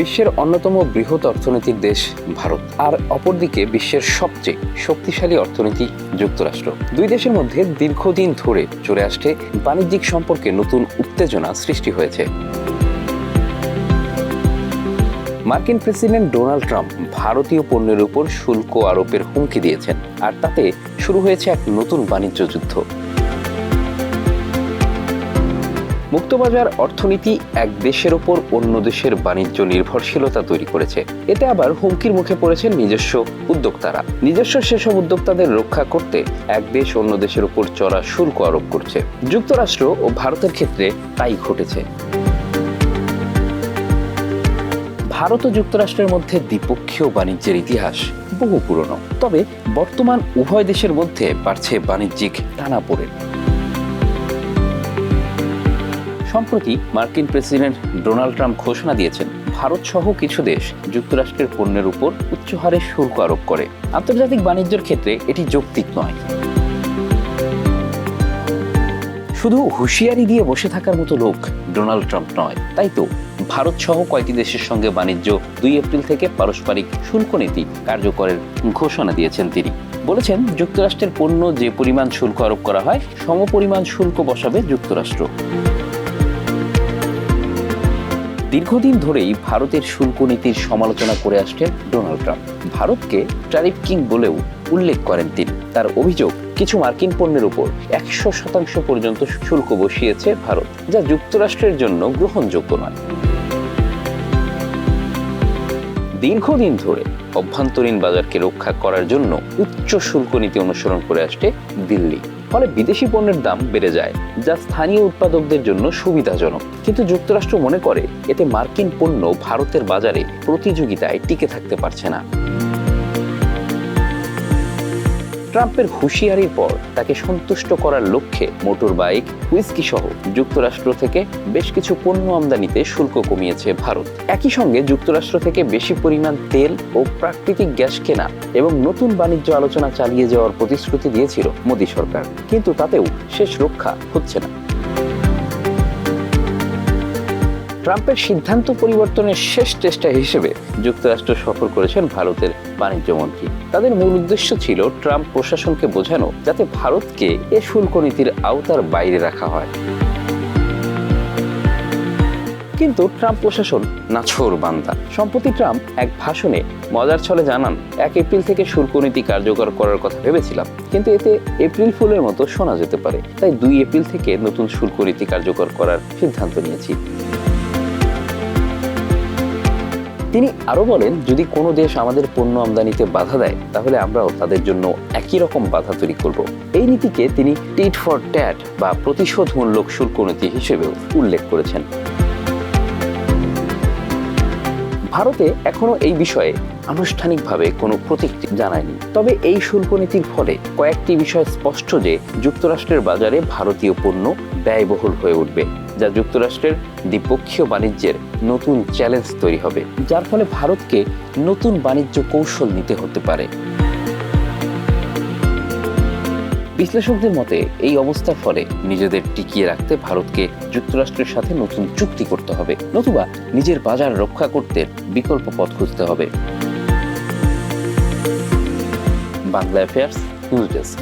বিশ্বের অন্যতম বৃহৎ অর্থনৈতিক দেশ ভারত, আর অপরদিকে বিশ্বের সবচেয়ে শক্তিশালী অর্থনীতি যুক্তরাষ্ট্র। দুই দেশের মধ্যে দীর্ঘদিন ধরে চলে আসছে বাণিজ্যিক সম্পর্কে নতুন উত্তেজনা সৃষ্টি হয়েছে। মার্কিন প্রেসিডেন্ট ডোনাল্ড ট্রাম্প ভারতীয় পণ্যের উপর শুল্ক আরোপের হুমকি দিয়েছেন, আর তাতে শুরু হয়েছে এক নতুন বাণিজ্য যুদ্ধ। মুক্তবাজার অর্থনীতি এক দেশের ওপর অন্য দেশের বাণিজ্য নির্ভরশীলতা তৈরি করেছে। এতে আবার হুমকির মুখে পড়েছেন নিজস্ব উদ্যোক্তারা। নিজস্ব সেসব উদ্যোক্তাদের রক্ষা করতে এক দেশ অন্য দেশের উপর চড়া শুল্ক আরোপ করছে। যুক্তরাষ্ট্র ও ভারতের ক্ষেত্রে তাই ঘটেছে। ভারত ও যুক্তরাষ্ট্রের মধ্যে দ্বিপক্ষীয় বাণিজ্যের ইতিহাস বহু পুরনো। তবে বর্তমান উভয় দেশের মধ্যে বাড়ছে বাণিজ্যিক টানাপোড়েন। সম্প্রতি মার্কিন প্রেসিডেন্ট ডোনাল্ড ট্রাম্প ঘোষণা দিয়েছেন ভারত সহ কিছু দেশ যুক্তরাষ্ট্রের পণ্যের উপর উচ্চ হারে শুল্ক আরোপ করে। আন্তর্জাতিক বাণিজ্যের ক্ষেত্রে এটি যৌক্তিক নয়। শুধু হুঁশিয়ারি দিয়ে বসে থাকার মতো লোক ডোনাল্ড ট্রাম্প নয়, তাই তো ভারত সহ কয়েকটি দেশের সঙ্গে বাণিজ্য দুই এপ্রিল থেকে পারস্পরিক শুল্ক নীতি কার্যকরের ঘোষণা দিয়েছেন তিনি। বলেছেন, যুক্তরাষ্ট্রের পণ্য যে পরিমাণ শুল্ক আরোপ করা হয়, সমপরিমাণ শুল্ক বসাবে যুক্তরাষ্ট্র। দীর্ঘদিন ধরেই ভারতের শুল্ক নীতির সমালোচনা করে আসছেন ডোনাল্ড ট্রাম্প। ভারতকে ট্যারিফ কিং বলেও উল্লেখ করেন তিনি। তার অভিযোগ, কিছু মার্কিন পণ্যের উপর একশো শতাংশ পর্যন্ত শুল্ক বসিয়েছে ভারত, যা যুক্তরাষ্ট্রের জন্য গ্রহণযোগ্য নয়। দীর্ঘদিন ধরে অভ্যন্তরীণ বাজারকে রক্ষা করার জন্য উচ্চ শুল্ক নীতি অনুসরণ করে আসছে দিল্লি। ফলে বিদেশি পণ্যের দাম বেড়ে যায়, যা স্থানীয় উৎপাদকদের জন্য সুবিধাজনক। কিন্তু যুক্তরাষ্ট্র মনে করে, এতে মার্কিন পণ্য ভারতের বাজারে প্রতিযোগিতায় টিকে থাকতে পারছে না। ট্রাম্পের হুঁশিয়ারির পর তাকে সন্তুষ্ট করার লক্ষ্যে মোটর বাইক, হুইস্কি সহ যুক্তরাষ্ট্র থেকে বেশ কিছু পণ্য আমদানিতে শুল্ক কমিয়েছে ভারত। একই সঙ্গে যুক্তরাষ্ট্র থেকে বেশি পরিমাণ তেল ও প্রাকৃতিক গ্যাস কেনা এবং নতুন বাণিজ্য আলোচনা চালিয়ে যাওয়ার প্রতিশ্রুতি দিয়েছিল মোদী সরকার। কিন্তু তাতেও শেষ রক্ষা হচ্ছে না। ট্রাম্পের সিদ্ধান্ত পরিবর্তনের শেষ চেষ্টা হিসেবে যুক্তরাষ্ট্র সফর করেছেন ভারতের বাণিজ্য মন্ত্রী। তাদের মূল উদ্দেশ্য ছিল ট্রাম্প প্রশাসনকে বোঝানো যাতে ভারতকে এ শুল্ক নীতির আওতার বাইরে রাখা হয়। কিন্তু ট্রাম্প প্রশাসন নাছোর বান্দা। সম্প্রতি ট্রাম্প এক ভাষণে মজার ছলে জানান, এক এপ্রিল থেকে শুল্ক নীতি কার্যকর করার কথা ভেবেছিলাম, কিন্তু এতে এপ্রিল ফুলের মতো শোনা যেতে পারে। তাই দুই এপ্রিল থেকে নতুন শুল্ক নীতি কার্যকর করার সিদ্ধান্ত নিয়েছি। তিনি আরও বলেন, যদি কোনো দেশ আমাদের পণ্য আমদানিতে বাধা দেয়, তাহলে আমরাও তাদের জন্য একই রকম বাধা তৈরি করব। এই নীতিকে তিনি টিট ফর ট্যাট বা প্রতিশোধমূলক শুল্ক নীতি হিসেবেও উল্লেখ করেছেন। ভারতে এখনও এই বিষয়ে আনুষ্ঠানিকভাবে কোনো প্রতিক্রিয়া জানায়নি। তবে এই শুল্ক নীতির ফলে কয়েকটি বিষয় স্পষ্ট যে যুক্তরাষ্ট্রের বাজারে ভারতীয় পণ্য ব্যয়বহুল হয়ে উঠবে, যা যুক্তরাষ্ট্রের দ্বিপক্ষীয় বাণিজ্যের নতুন চ্যালেঞ্জ তৈরি হবে, যার ফলে ভারতকে নতুন বাণিজ্য কৌশল নিতে হতে পারে। বিশ্লেষকদের মতে, এই অবস্থার ফলে নিজেদের টিকিয়ে রাখতে ভারতকে যুক্তরাষ্ট্রের সাথে নতুন চুক্তি করতে হবে, নতুবা নিজের বাজার রক্ষা করতে বিকল্প পথ খুঁজতে হবে। Bangla affairs news desk